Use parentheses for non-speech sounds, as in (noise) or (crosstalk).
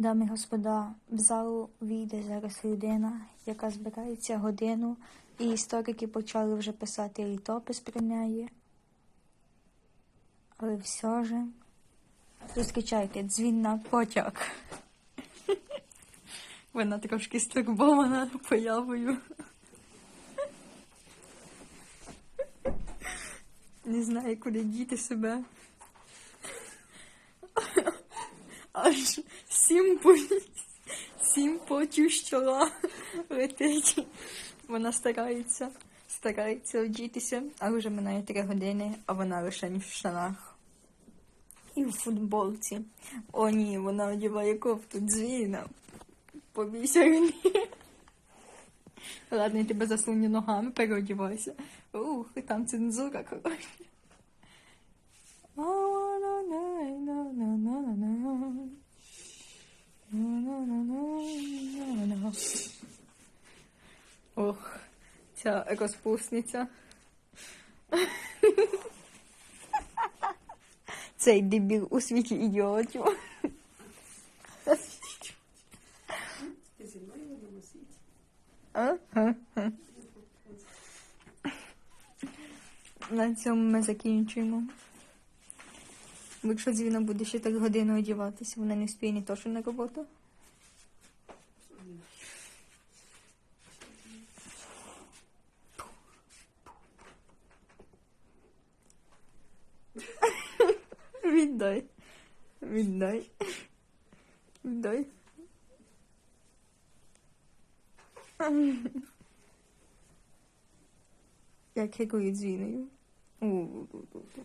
Дами і господа, в залу війде зараз людина, яка збирається годину, і історики почали вже писати літопис про неї. Але все ж зустрічайте дзвін на потяг. (laughs) Вона трошки стурбована появою. (laughs) Не знає, куди діти себе. Аж сім сім потів летить. Вона старається, старається одітися, а вже минає три години, а вона лише в штанах. І в футболці. О, ні, вона одягає кофту дзвіна. Побійся мені. Ладно, я тебе засуну ногами, переодівайся. Ух, там цензура, коротше. Ця розпусниця. Цей дебіл у світі ідіотів. На цьому ми закінчуємо. Бо Якщо дзвіна буде ще так годину одягатися, вона не спіє ні то, що на роботу. Віддай. Віддай. Віддай. Як хекують дзвіною. У-ду-ду-ду-ду.